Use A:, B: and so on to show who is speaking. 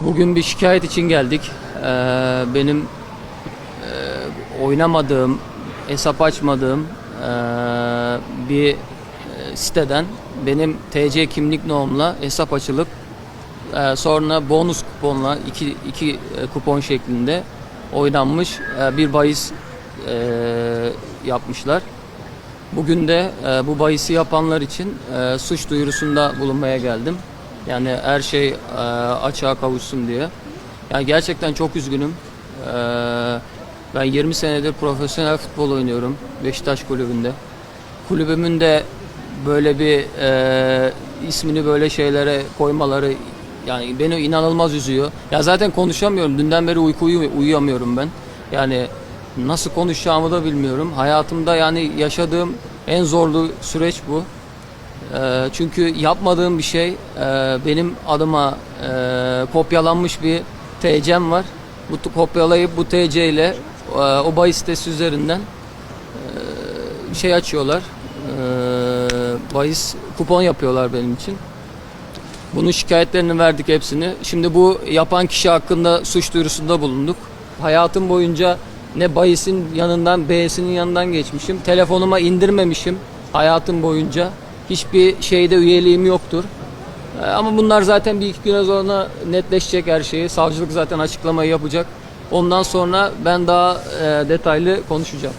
A: Bugün bir şikayet için geldik. Ee, benim e, oynamadığım, hesap açmadığım e, bir e, siteden benim TC kimlik numaramla hesap açılıp e, sonra bonus kuponla iki, iki e, kupon şeklinde oynanmış e, bir bahis e, yapmışlar. Bugün de e, bu bahisi yapanlar için e, suç duyurusunda bulunmaya geldim. Yani her şey e, açığa kavuşsun diye. Yani gerçekten çok üzgünüm. E, ben 20 senedir profesyonel futbol oynuyorum Beşiktaş kulübünde. Kulübümün de böyle bir e, ismini böyle şeylere koymaları yani beni inanılmaz üzüyor. Ya zaten konuşamıyorum. Dünden beri uyku uyu- uyuyamıyorum ben. Yani nasıl konuşacağımı da bilmiyorum. Hayatımda yani yaşadığım en zorlu süreç bu. Ee, çünkü yapmadığım bir şey e, benim adıma e, kopyalanmış bir TC'm var. Bu kopyalayıp bu TC ile e, o bahis sitesi üzerinden şey açıyorlar. E, bahis kupon yapıyorlar benim için. Bunun şikayetlerini verdik hepsini. Şimdi bu yapan kişi hakkında suç duyurusunda bulunduk. Hayatım boyunca ne bahisin yanından B'sinin yanından geçmişim. Telefonuma indirmemişim hayatım boyunca. Hiçbir şeyde üyeliğim yoktur. Ee, Ama bunlar zaten bir iki güne sonra netleşecek her şeyi. Savcılık zaten açıklamayı yapacak. Ondan sonra ben daha e, detaylı konuşacağım.